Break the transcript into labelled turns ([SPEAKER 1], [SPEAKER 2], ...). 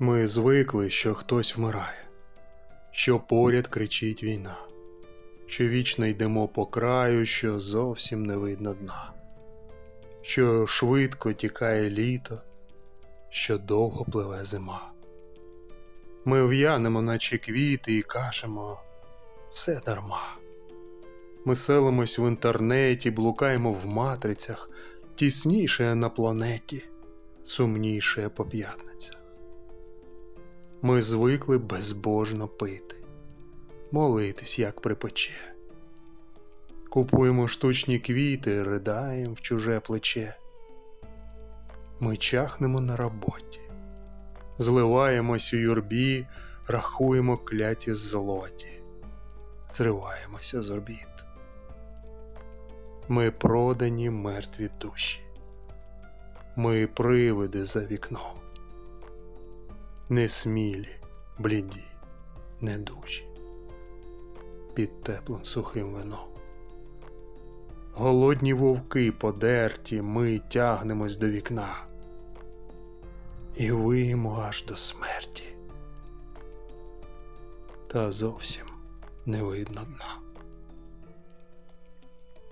[SPEAKER 1] Ми звикли, що хтось вмирає, що поряд кричить війна, що вічно йдемо по краю, що зовсім не видно дна, що швидко тікає літо, що довго пливе зима. Ми в'янемо, наче квіти, і кажемо все дарма. Ми селимось в інтернеті, блукаємо в матрицях, тісніше на планеті, сумніше по п'ятницях. Ми звикли безбожно пити, молитись, як припече. Купуємо штучні квіти, ридаємо в чуже плече. Ми чахнемо на роботі, зливаємось у юрбі, рахуємо кляті злоті, зриваємося з орбіт. Ми продані мертві душі. Ми привиди за вікном. Несмілі, бліді, недужі. Під теплим сухим вином. Голодні вовки подерті, ми тягнемось до вікна. І виємо аж до смерті. Та зовсім не видно дна.